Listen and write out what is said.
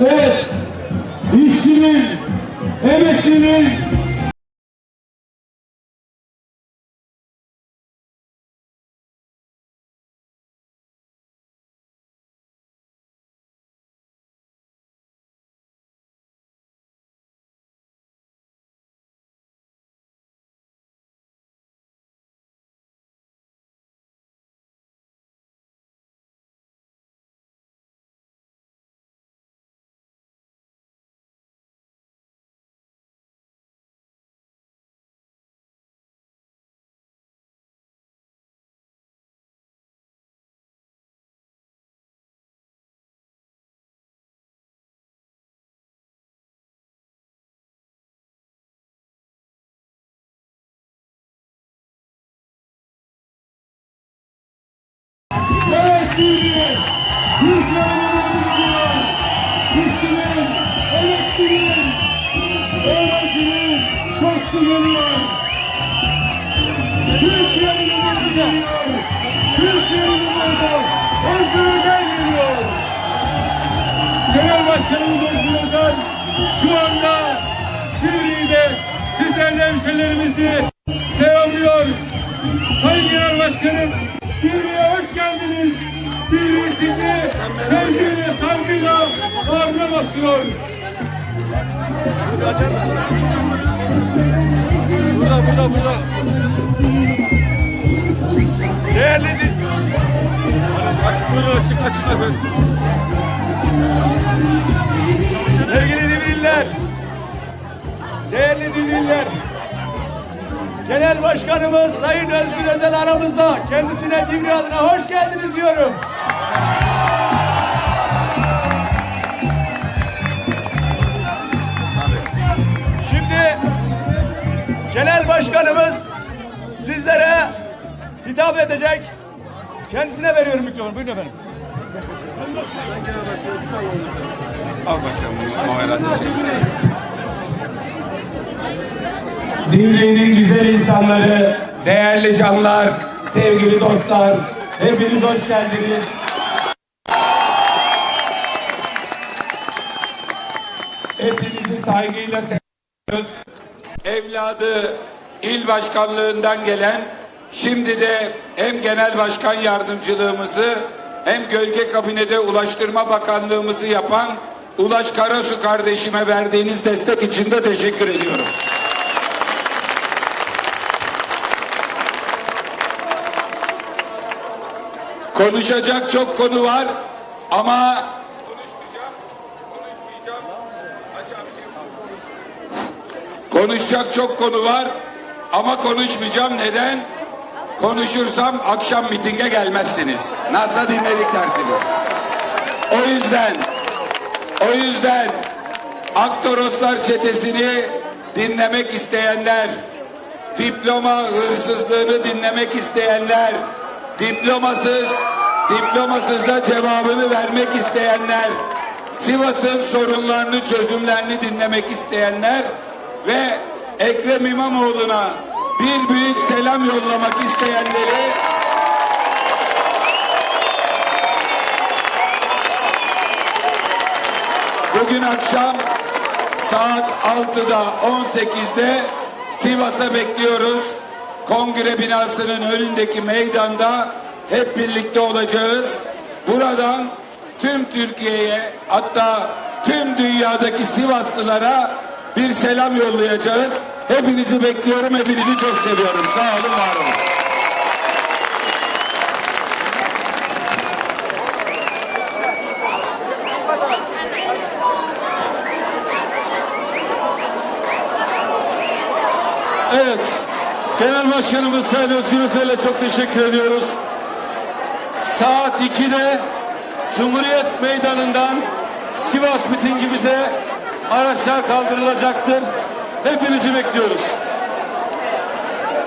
Evet, işçinin, emeklinin, evet Türkiye, Türkiye'nin emeklinin, işçinin, emeklinin, öğrencinin dostu geliyor. Türkiye'nin emeklinin geliyor. Türkiye'nin emeklinin Özgür Özel geliyor. Genel Başkanımız Özgür Özel şu anda Divriği'de sizlerle hemşehrilerimizi selamlıyor. Sayın Genel Başkanım, Divriğe hoş geldiniz. Sevgiyle, saygıyla ağırına basıyor. Burada burada burada. Değerli Açık buyurun açık açık efendim. Sevgili Divriler. Değerli Divriler. Genel Başkanımız Sayın Özgür Özel aramızda. Kendisine Divri adına hoş geldiniz diyorum. Başkanımız sizlere hitap edecek. Kendisine veriyorum mikrofonu. Buyurun efendim. Al başkanım. Şey. Divriğinin güzel insanları, değerli canlar, sevgili dostlar, hepiniz hoş geldiniz. Hepinizi saygıyla seviyoruz. Evladı il başkanlığından gelen şimdi de hem genel başkan yardımcılığımızı hem gölge kabinede ulaştırma bakanlığımızı yapan Ulaş Karasu kardeşime verdiğiniz destek için de teşekkür ediyorum. Konuşacak çok konu var ama Konuşacak çok konu var ama konuşmayacağım. Neden? Konuşursam akşam mitinge gelmezsiniz. Nasıl dinledik dersiniz. O yüzden o yüzden Aktoroslar çetesini dinlemek isteyenler, diploma hırsızlığını dinlemek isteyenler, diplomasız, diplomasız da cevabını vermek isteyenler, Sivas'ın sorunlarını, çözümlerini dinlemek isteyenler ve Ekrem İmamoğlu'na bir büyük selam yollamak isteyenleri bugün akşam saat 6'da 18'de Sivas'a bekliyoruz. Kongre binasının önündeki meydanda hep birlikte olacağız. Buradan tüm Türkiye'ye hatta tüm dünyadaki Sivaslılara bir selam yollayacağız. Hepinizi bekliyorum. Hepinizi çok seviyorum. Sağ olun, var olun. Evet. Genel Başkanımız Sayın Özgür Özel'e çok teşekkür ediyoruz. Saat 2'de Cumhuriyet Meydanı'ndan Sivas mitingimize araçlar kaldırılacaktır. Hepinizi bekliyoruz.